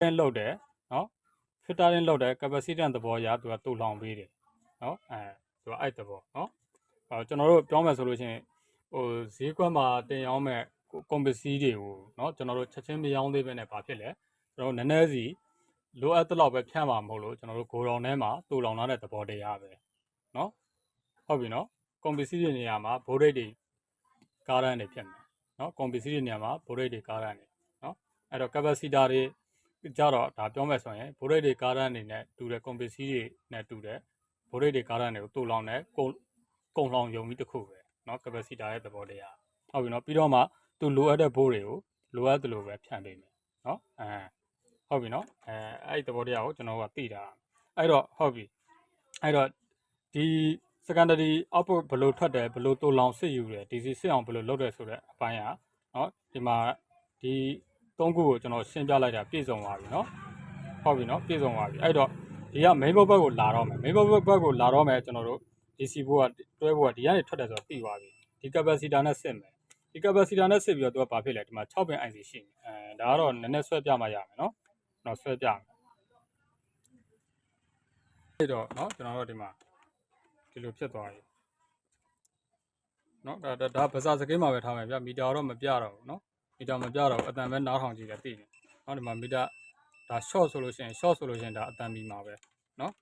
ရင်လောက်တယ်နော် filtering လောက်တယ် capacitance သဘောအရသူကတူလောင်ပေးတယ်နော်အဲသူကအဲ့သဘောနော်အဲကျွန်တော်တို့ပြောမယ်ဆိုလို့ရှိရင်ဟိုဈေးကွက်မှာတင်ရောင်းမဲ့ကွန်ပစ္စည်းတွေကိုနော်ကျွန်တော်တို့ချက်ချင်းမရောင်းသေးဘဲနဲ့ဘာဖြစ်လဲကျွန်တော်တို့နည်းနည်းစီလိုအပ်တဲ့လောက်ပဲဖြန့်မှာမဟုတ်လို့ကျွန်တော်တို့ဂိုဒေါန်ထဲမှာတူလောင်ထားတဲ့သဘောတရားပဲနော်ဟုတ်ပြီနော်ကွန်ပစ္စည်းတွေနေရာမှာဘိုးရိတ်တွေကားရန်တွေဖြစ်မယ်နော်ကွန်ပစ္စည်းတွေနေရာမှာဘိုးရိတ်တွေကားရန်တွေနော်အဲ့တော့ capacitor တွေ ကြတော့ဒါပြောမယ်ဆိုရင်ဘိုးရိတ်တွေကားရန်တွေနဲ့တူတဲ့ကွန်ပစ္စည်းတွေနဲ့တူတဲ့ဘိုးရိတ်တွေကားရန်တွေကိုတူလောင်တဲ့ကုန်ကုန်လောင်ယုံပြီးတစ်ခုပဲနော် capacitor ရဲ့သဘောတရားဟုတ်ပြီနော်ပြီးတော့မှသူလိုအပ်တဲ့ဘိုးတွေကိုလိုအပ်သလိုပဲဖြန့်ပေးမယ်နော်အဲဟုတ်ပြီနော်အဲအဲ့ဒီသဘောတရားကိုကျွန်တော်ကသိတာအဲ့တော့ဟုတ်ပြီအဲ့တော့ဒီ secondary output ဘယ်လိုထွက်တယ်ဘယ်လိုတူလောင်စစ်ယူတယ် DC စစ်အောင်ဘယ်လိုလုပ်တယ်ဆိုတဲ့အပိုင်းကနော်ဒီမှာဒီ သုံးခုကိုကျွန်တော်ရှင်းပြလိုက်တာပြည့်စုံသွားပြီနော်ဟုတ်ပြီနော်ပြည့်စုံသွားပြီအဲ့တော့ဒီက main board ဘက်ကိုလာတော့မယ် main board ဘက်ကိုလာတော့မယ်ကျွန်တော်တို့ DC ဘိုးကတွဲဘိုးကဒီကနေထွက်တယ်ဆိုတော့သိသွားပြီဒီ capacitor နဲ့စစ်မယ်ဒီ capacitor နဲ့စစ်ပြီးတော့သူကဘာဖြစ်လဲဒီမှာ6ပင် IC ရှိမယ်အဲဒါကတော့နည်းနည်းဆွဲပြမှရမယ်နော်ကျွန်တော်ဆွဲပြမယ်အဲ့တော့နော်ကျွန်တော်တို့ဒီမှာဒီလိုဖြစ်သွားပြီနော်ဒါဒါဒါဗဇာစကိမ်းမှာပဲထားမယ်ဗျမီတာတော့မပြတော့ဘူးနော် မီတာမပြတော့ဘူးအတန်ပဲနားထောင်ကြည့်တယ်သိတယ်နော်ဒီမှာမီတာဒါ short ဆိုလို့ရှိရင် short ဆိုလို့ရှိရင်ဒါအတန်မီမှာပဲနော်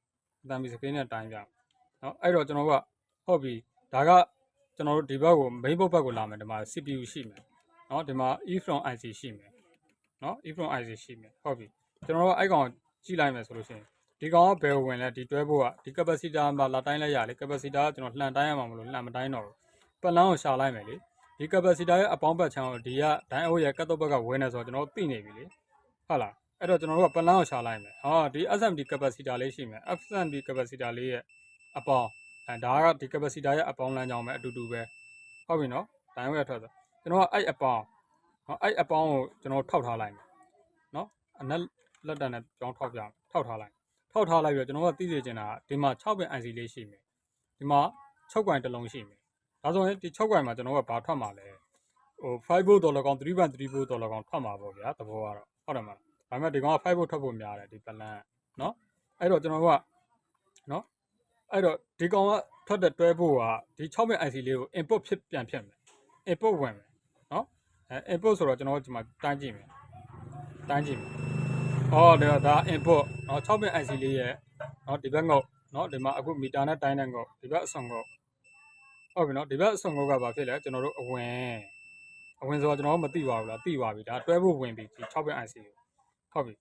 အတန်မီစကိမ်းနဲ့တိုင်းပြနော်အဲ့တော့ကျွန်တော်ကဟုတ်ပြီဒါကကျွန်တော်တို့ဒီဘက်ကို main board ဘက်ကိုလာမယ်ဒီမှာ CPU ရှိမယ်နော်ဒီမှာ E from IC ရှိမယ်နော် E from IC ရှိမယ်ဟုတ်ပြီကျွန်တော်တို့အဲ့ကောင်ကြည့်လိုက်မယ်ဆိုလို့ရှိရင်ဒီကောင်ကဘယ်ကိုဝင်လဲဒီတွဲဖို့ကဒီ capacitor မှာလာတိုင်းလိုက်ရလေ capacitor ကကျွန်တော်လှန်တိုင်းရမှာမလို့လှန်မတိုင်းတော့ဘူးပတ်လန်းကိုရှာလိုက်မယ်လေ ဒီ capacitor ရဲ့အပေါင်းပတ်ချမ်းကိုဒီကဒိုင်းအိုးရဲ့ကတ်တော့ဘက်ကဝင်နေဆိုတော့ကျွန်တော်သိနေပြီလေဟုတ်လားအဲ့တော့ကျွန်တော်တို့ကပတ်လန်းကိုရှာလိုက်မယ်ဟောဒီ SMD capacitor လေးရှိမယ် SMD capacitor လေးရဲ့အပေါင်းအဲဒါကဒီ capacitor ရဲ့အပေါင်းလမ်းကြောင်းပဲအတူတူပဲဟုတ်ပြီနော်ဒိုင်းအိုးရဲ့ထွက်ဆိုကျွန်တော်ကအဲ့အပေါင်းဟောအဲ့အပေါင်းကိုကျွန်တော်ထောက်ထားလိုက်မယ်နော်အနက်လက်တံနဲ့ကြောင်းထောက်ပြထောက်ထားလိုက်ထောက်ထားလိုက်ပြီးတော့ကျွန်တော်ကသိစေချင်တာကဒီမှာ6ပင် IC လေးရှိမယ်ဒီမှာ6ကွိုင်တစ်လုံးရှိမယ် ဒါဆိုရင်ဒီ6ကွိုင်မှာကျွန်တော်ကဘာထွက်မှာလဲဟို5 volt ဒေါ်လာကောင်3 band 3 volt ဒေါ်လာကောင်ထွက်မှာပေါ့ဗျာသဘောကတော့ဟုတ်တယ်မလားဒါပေမဲ့ဒီကောင်က5 volt ထွက်ဖို့များတယ်ဒီပလန်เนาะအဲ့တော့ကျွန်တော်ကเนาะအဲ့တော့ဒီကောင်ကထွက်တဲ့တွဲဖို့ကဒီ6ပင် IC လေးကို input ဖြစ်ပြန်ဖြစ်မယ် input ဝင်မယ်เนาะအဲ input ဆိုတော့ကျွန်တော်ဒီမှာတိုင်းကြည့်မယ်တိုင်းကြည့်မယ် အော်ဒါဒါ input เนาะ6 bit IC လေးရဲ့เนาะဒီဘက်ငုတ်เนาะဒီမှာအခုမီတာနဲ့တိုင်းတဲ့ငုတ်ဒီဘက်အစွန်ငုတ် ဟုတ်ပြီနော်ဒီဘက်အဆုံကုတ်ကဘာဖြစ်လဲကျွန်တော်တို့အဝင်အဝင်ဆိုတော့ကျွန်တော်မသိပါဘူးလားသိပါပြီဒါတွဲဖို့ဝင်ပြီဒီ6ဘက် IC ကိုဟုတ်ပြီ